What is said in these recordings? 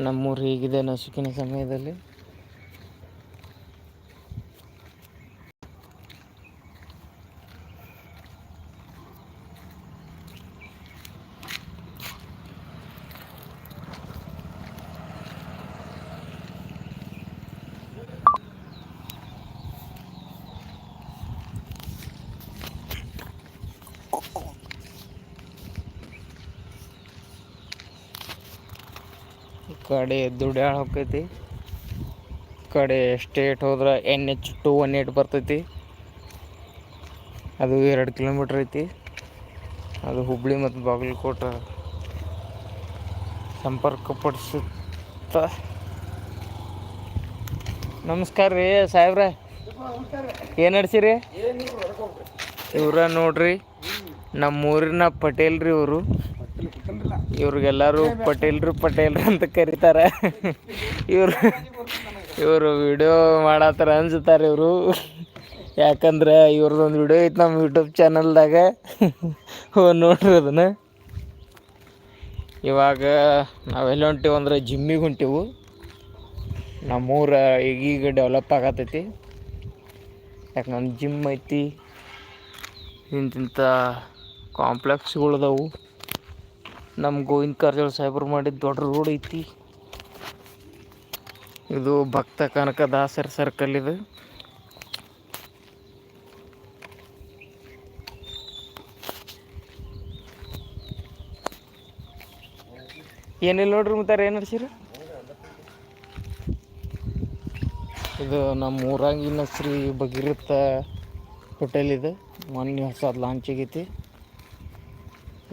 ನಮ್ಮೂರು ಹೀಗಿದೆ ನಸುಕಿನ ಸಮಯದಲ್ಲಿ. ಕಡೆ ದುಡ್ಯಾಳ ಹೋಗ್ತೈತಿ ಕಡೆ ಸ್ಟೇಟ್ ಹೋದ್ರೆ N H two one eight ಬರ್ತೈತಿ. ಅದು ಎರಡು ಕಿಲೋಮೀಟ್ರ್ ಐತಿ. ಅದು ಹುಬ್ಳಿ ಮತ್ತು ಬಾಗಲಕೋಟೆ ಸಂಪರ್ಕಪಡಿಸುತ್ತ. ನಮಸ್ಕಾರ ರೀ ಸಾಹೇಬ್ರ. ಏನು ನಡ್ಸಿರಿ? ಇವ್ರ ನೋಡ್ರಿ, ನಮ್ಮೂರಿನ ಪಟೇಲ್ ರೀ ಇವರು. ಇವ್ರಿಗೆಲ್ಲರೂ ಪಟೇಲ್ರು ಪಟೇಲ್ರು ಅಂತ ಕರೀತಾರೆ. ಇವರು ಇವರು ವಿಡಿಯೋ ಮಾಡತ್ತಾರ ಅನ್ಸುತ್ತಾರೆ ಇವರು. ಯಾಕಂದ್ರೆ ಇವ್ರದ್ದೊಂದು ವಿಡಿಯೋ ಐತೆ ನಮ್ಮ ಯೂಟ್ಯೂಬ್ ಚಾನಲ್ದಾಗ ನೋಡ್ರಿ ಅದನ್ನ. ಇವಾಗ ನಾವೆಲ್ಲ ಹೊಂಟೀವಿ ಅಂದ್ರೆ ಜಿಮ್ಮಿಗೆ ಹೊಂಟಿವು. ನಮ್ಮೂರ ಈಗೀಗ ಡೆವಲಪ್ ಆಗತೈತಿ. ಯಾಕೆ ನಮ್ಮ ಜಿಮ್ ಐತಿ. ಇಂತಿಂಥ ಕಾಂಪ್ಲೆಕ್ಸ್ಗಳದಾವು ನಮ್ಮ ಗೋವಿಂದ ಕಾರಜೋಳ ಸಾಹೇಬ್ರು ಮಾಡಿದ ದೊಡ್ಡ ರೋಡ್ ಐತಿ. ಇದು ಭಕ್ತ ಕನಕ ದಾಸರ ಸರ್ಕಲ್ ಇದು. ಏನಿಲ್ಲ ನೋಡ್ರಿ ಮತ್ತೆ ಏನು ನಡ್ಸಿರ? ಇದು ನಮ್ಮ ಊರಾಗಿನ ಶ್ರೀ ಭಗೀರಥ ಹೋಟೆಲ್ ಇದೆ. ಮೊನ್ನೆ ಹೊಸದು ಲಾಂಚ್ ಆಗೈತಿ.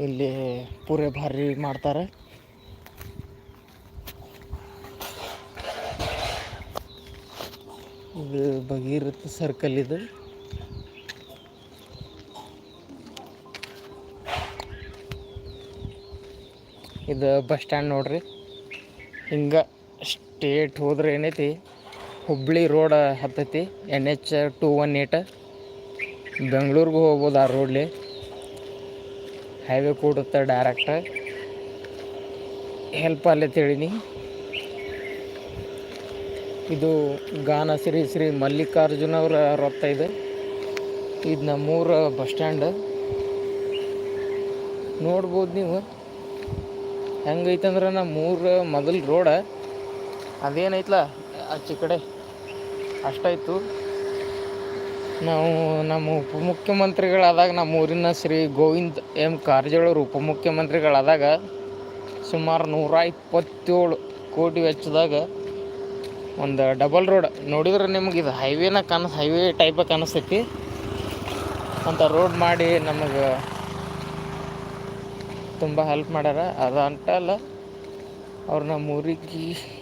ಇಲ್ಲಿ ಪೂರೆ ಭಾರಿ ಮಾಡ್ತಾರೆ. ಇದು ಭಗೀರಥ ಸರ್ಕಲ್ ಇದು. ಇದು ಬಸ್ ಸ್ಟ್ಯಾಂಡ್ ನೋಡ್ರಿ. ಹಿಂಗ ಸ್ಟೇಟ್ ಹೋದ್ರೆ ಏನೈತಿ, Hubli road ಹತ್ತೈತಿ N H two one eight ಬೆಂಗ್ಳೂರಿಗೂ ಹೋಗ್ಬೋದು ಆ ರೋಡ್ಲಿ ಹೈವೇ ಕೂಡುತ್ತೆ ಡೈರೆಕ್ಟ್ ಹೆಲ್ಪ್ ಅಲ್ಲೇ ತಿಳಿನಿ. ಇದು ಗಾನ ಶ್ರೀ ಶ್ರೀ ಮಲ್ಲಿಕಾರ್ಜುನ ಅವರ ರೊತ್ತ ಇದೆ. ಇದು ನಮ್ಮೂರ ಬಸ್ ಸ್ಟ್ಯಾಂಡ್. ನೋಡ್ಬೋದು ನೀವು. ಹೆಂಗೈತಂದ್ರೆ ನಮ್ಮೂರ ಮೊದಲು ರೋಡ. ಅದೇನೈತ್ಲ? ಆಚೆ ಕಡೆ. ಅಷ್ಟಾಯ್ತು. ನಾವು ನಮ್ಮ ಉಪಮುಖ್ಯಮಂತ್ರಿಗಳಾದಾಗ ನಮ್ಮ ಊರಿನ ಶ್ರೀ ಗೋವಿಂದ್ ಎಂ ಕಾರಜೋಳರು ಉಪಮುಖ್ಯಮಂತ್ರಿಗಳಾದಾಗ ಸುಮಾರು ನೂರ ಇಪ್ಪತ್ತೇಳು ಕೋಟಿ ವೆಚ್ಚದಾಗ ಒಂದು ಡಬಲ್ ರೋಡ್. ನೋಡಿದ್ರೆ ನಿಮ್ಗೆ ಇದು ಹೈವೇನ ಕಾಣಿಸ್ ಹೈವೇ ಟೈಪ ಕಾಣಿಸ್ತೈತಿ. ಅಂತ ರೋಡ್ ಮಾಡಿ ನಮಗೆ ತುಂಬ ಹೆಲ್ಪ್ ಮಾಡ್ಯಾರ. ಅದು ಅಂತಲ್ಲ ಅವ್ರು ನಮ್ಮ ಊರಿಗೆ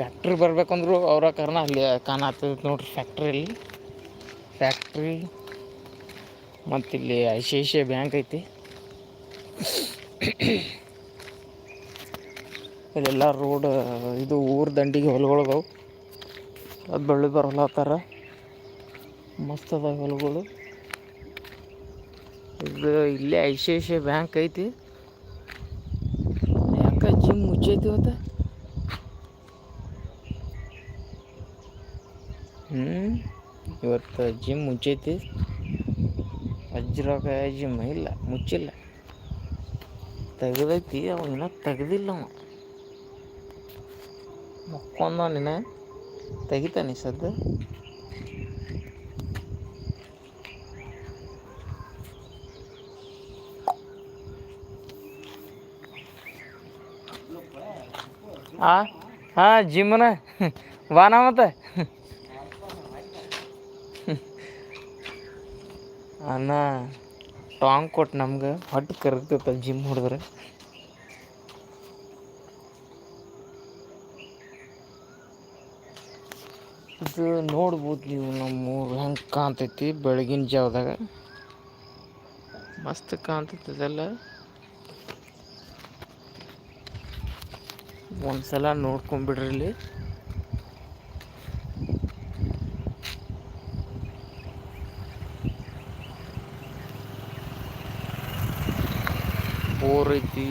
ಫ್ಯಾಕ್ಟ್ರಿ ಬರಬೇಕಂದ್ರು ಅವರ ಕಾರಣ ಅಲ್ಲಿ ಕಾಣತ್ತದ ನೋಡ್ರಿ ಫ್ಯಾಕ್ಟ್ರಿಯಲ್ಲಿ ಫ್ಯಾಕ್ಟ್ರಿ ಮತ್ತು ಇಲ್ಲಿ I C I C I bank ಐತಿ. ಇಲ್ಲೆಲ್ಲ ರೋಡ್ ಇದು ಊರು ದಂಡಿಗೆ ಹೊಲಗಳದಾವು ಅದು ಬೆಳ್ಳಿ ಬರಲತ್ತಾರ ಮಸ್ತ್ ಅದಾವ ಹೊಲಗಳು. ಇದು ಇಲ್ಲೇ I C I C I bank ಐತಿ. ಯಾಕೆ ಜಿಮ್ ಮುಚ್ಚೈತಿ ಇವತ್ತು? ಹ್ಞೂ ಇವತ್ತು ಜಿಮ್ ಮುಚ್ಚೈತಿ. ವಜ್ರಕ ಜಿಮ್ ಇಲ್ಲ, ಮುಚ್ಚಿಲ್ಲ. ತೆಗ್ದೈತಿ, ಅವ ಇನ್ನೂ ತೆಗ್ದಿಲ್ಲ ಅವ. ಮಕ್ಕೊಂದ ನಿನ್ನ ತೆಗಿತಾನೆ ಸದ್ದ. ಆ ಹಾಂ ಜಿಮ್ನ ವಾನ ಮತ್ತೆ? ಅನ್ನ ಟಾಂಗ್ ಕೊಟ್ಟು ನಮ್ಗೆ ಹೊಟ್ಟೆ ಕರಗ್ತೈತೆ ಜಿಮ್ ಹೊಡೆದ್ರೆ ಇದು ನೋಡ್ಬೋದು ನೀವು ನಮ್ಮ ಊರು ಹೆಂಗೆ ಕಾಣ್ತೈತಿ ಬೆಳಗಿನ ಜಾವದಾಗ. ಮಸ್ತ್ ಕಾಣ್ತೈತಿ ಇದೆಲ್ಲ ಒಂದ್ಸಲ ನೋಡ್ಕೊಂಬಿಡ್ರಿ ಇಲ್ಲಿ ಬೋರ್ ಐತಿ